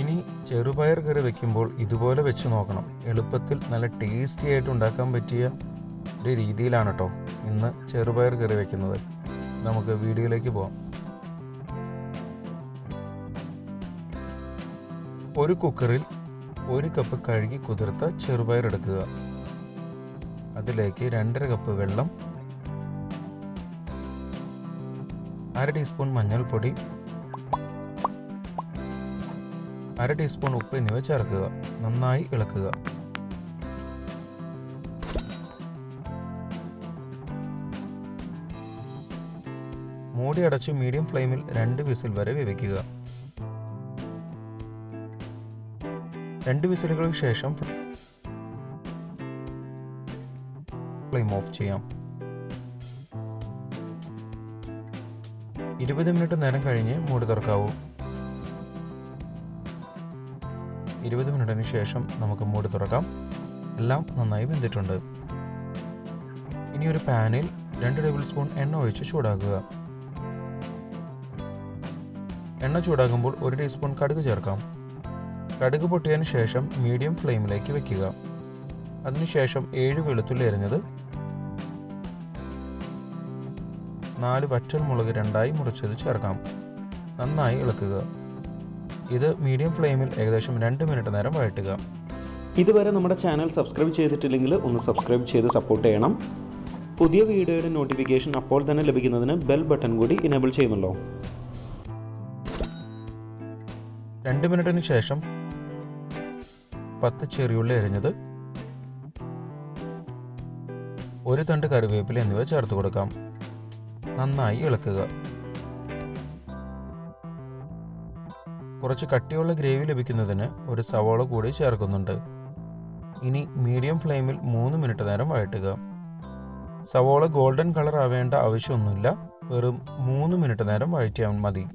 ഇനി ചെറുപയർ കറി വെക്കുമ്പോൾ ഇതുപോലെ വെച്ച് നോക്കണം. എളുപ്പത്തിൽ നല്ല ടേസ്റ്റി ആയിട്ട് ഉണ്ടാക്കാൻ പറ്റിയ ഒരു രീതിയിലാണ് കേട്ടോ ഇന്ന് ചെറുപയർ കറി വെക്കുന്നത്. നമുക്ക് വീഡിയോയിലേക്ക് പോവാം. ഒരു കുക്കറിൽ ഒരു കപ്പ് കഴുകി കുതിർത്ത ചെറുപയർ എടുക്കുക. അതിലേക്ക് രണ്ടര കപ്പ് വെള്ളം അര ടീസ്പൂൺ മഞ്ഞൾപ്പൊടി അര ടീസ്പൂൺ ഉപ്പ് എന്നിവ ചേർക്കുക. നന്നായി ഇളക്കുക. മൂടി അടച്ച് മീഡിയം ഫ്ലെയിമിൽ രണ്ട് വിസിൽ വരെ വിവയ്ക്കുക. രണ്ട് വിസിലുകൾക്ക് ശേഷം ഫ്ലെയിം ഓഫ് ചെയ്യാം. ഇരുപത് മിനിറ്റ് നേരം കഴിഞ്ഞ് മൂടി തുറക്കാവൂ. ഇരുപത് മിനിറ്റിന് ശേഷം നമുക്ക് മൂടി തുറക്കാം. എല്ലാം നന്നായി വെന്തിട്ടുണ്ട്. ഇനി ഒരു പാനിൽ രണ്ട് ടേബിൾ സ്പൂൺ എണ്ണ ഒഴിച്ച് ചൂടാക്കുക. എണ്ണ ചൂടാകുമ്പോൾ ഒരു ടീസ്പൂൺ കടുക് ചേർക്കാം. കടുക് പൊട്ടിയതിന് ശേഷം മീഡിയം ഫ്ലെയിമിലേക്ക് വെക്കുക. അതിനുശേഷം ഏഴ് വെളുത്തുള്ളി എരിഞ്ഞത് നാല് വറ്റൽ മുളക് രണ്ടായി മുറിച്ചത് ചേർക്കാം. നന്നായി ഇളക്കുക. ഇത് മീഡിയം ഫ്ലെയിമിൽ ഏകദേശം രണ്ട് മിനിറ്റ് നേരം വഴറ്റുക. ഇതുവരെ നമ്മുടെ ചാനൽ സബ്സ്ക്രൈബ് ചെയ്തിട്ടില്ലെങ്കിൽ ഒന്ന് സബ്സ്ക്രൈബ് ചെയ്ത് സപ്പോർട്ട് ചെയ്യണം. പുതിയ വീഡിയോയുടെ നോട്ടിഫിക്കേഷൻ അപ്പോൾ തന്നെ ലഭിക്കുന്നതിന് ബെൽ ബട്ടൺ കൂടി ഇനേബിൾ ചെയ്യുമല്ലോ. രണ്ട് മിനിറ്റിന് ശേഷം പത്ത് ചെറിയുള്ളി എരിഞ്ഞത് ഒരു തണ്ട് കറിവേപ്പില എന്നിവ ചേർത്ത് കൊടുക്കാം. നന്നായി ഇളക്കുക. കുറച്ച് കട്ടിയുള്ള ഗ്രേവി ലഭിക്കുന്നതിന് ഒരു സവാള കൂടി ചേർക്കുന്നുണ്ട്. ഇനി മീഡിയം ഫ്ലെയിമിൽ മൂന്ന് മിനിറ്റ് നേരം വഴറ്റുക. സവോള ഗോൾഡൻ കളർ ആവേണ്ട ആവശ്യമൊന്നുമില്ല. വെറും മൂന്ന് മിനിറ്റ് നേരം വഴറ്റിയാൽ മതി.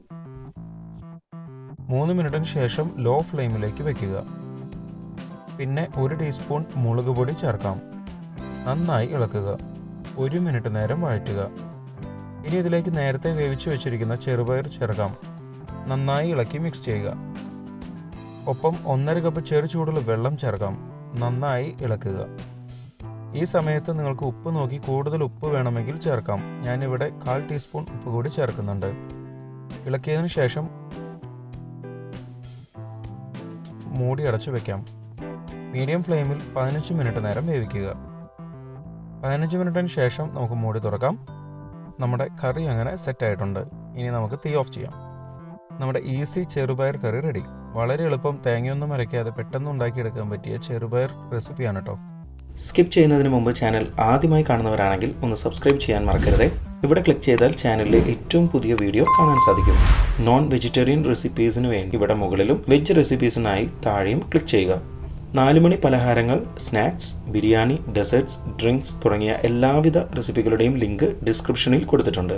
മൂന്ന് മിനിറ്റിന് ശേഷം ലോ ഫ്ലെയിമിലേക്ക് വെക്കുക. പിന്നെ ഒരു ടീസ്പൂൺ മുളക് പൊടി ചേർക്കാം. നന്നായി ഇളക്കുക. ഒരു മിനിറ്റ് നേരം വഴറ്റുക. ഇനി ഇതിലേക്ക് നേരത്തെ വേവിച്ച് വെച്ചിരിക്കുന്ന ചെറുപയർ ചേർക്കാം. നന്നായി ഇളക്കി മിക്സ് ചെയ്യുക. ഒപ്പം ഒന്നര കപ്പ് ചെറു ചൂടുള്ള വെള്ളം ചേർക്കാം. നന്നായി ഇളക്കുക. ഈ സമയത്ത് നിങ്ങൾക്ക് ഉപ്പ് നോക്കി കൂടുതൽ ഉപ്പ് വേണമെങ്കിൽ ചേർക്കാം. ഞാനിവിടെ കാൽ ടീസ്പൂൺ ഉപ്പ് കൂടി ചേർക്കുന്നുണ്ട്. ഇളക്കിയതിനു ശേഷം മൂടി അടച്ചു വെക്കാം. മീഡിയം ഫ്ലെയിമിൽ പതിനഞ്ച് മിനിറ്റ് നേരം വേവിക്കുക. പതിനഞ്ച് മിനിറ്റിന് ശേഷം നമുക്ക് മൂടി തുറക്കാം. നമ്മുടെ കറി അങ്ങനെ സെറ്റ് ആയിട്ടുണ്ട്. ഇനി നമുക്ക് തീ ഓഫ് ചെയ്യാം. നമ്മുടെ ഈസി ചെറുപയർ കറി റെഡി. വളരെ എളുപ്പം തേങ്ങയൊന്നും അരയ്ക്കാതെ പെട്ടെന്ന് ഉണ്ടാക്കിയെടുക്കാൻ പറ്റിയ ചെറുപയർ റെസിപ്പിയാണ് കേട്ടോ സ്കിപ്പ് ചെയ്യുന്നതിന് മുമ്പ് ചാനൽ ആദ്യമായി കാണുന്നവരാണെങ്കിൽ ഒന്ന് സബ്സ്ക്രൈബ് ചെയ്യാൻ മറക്കരുത്. ഇവിടെ ക്ലിക്ക് ചെയ്താൽ ചാനലിലെ ഏറ്റവും പുതിയ വീഡിയോ കാണാൻ സാധിക്കും. നോൺ വെജിറ്റേറിയൻ റെസിപ്പീസിന് വേണ്ടി ഇവിടെ മുകളിലും വെജ് റെസിപ്പീസിനായി താഴെയും ക്ലിക്ക് ചെയ്യുക. നാലുമണി പലഹാരങ്ങൾ സ്നാക്സ് ബിരിയാണി ഡെസേർട്സ് ഡ്രിങ്ക്സ് തുടങ്ങിയ എല്ലാവിധ റെസിപ്പികളുടെയും ലിങ്ക് ഡിസ്ക്രിപ്ഷനിൽ കൊടുത്തിട്ടുണ്ട്.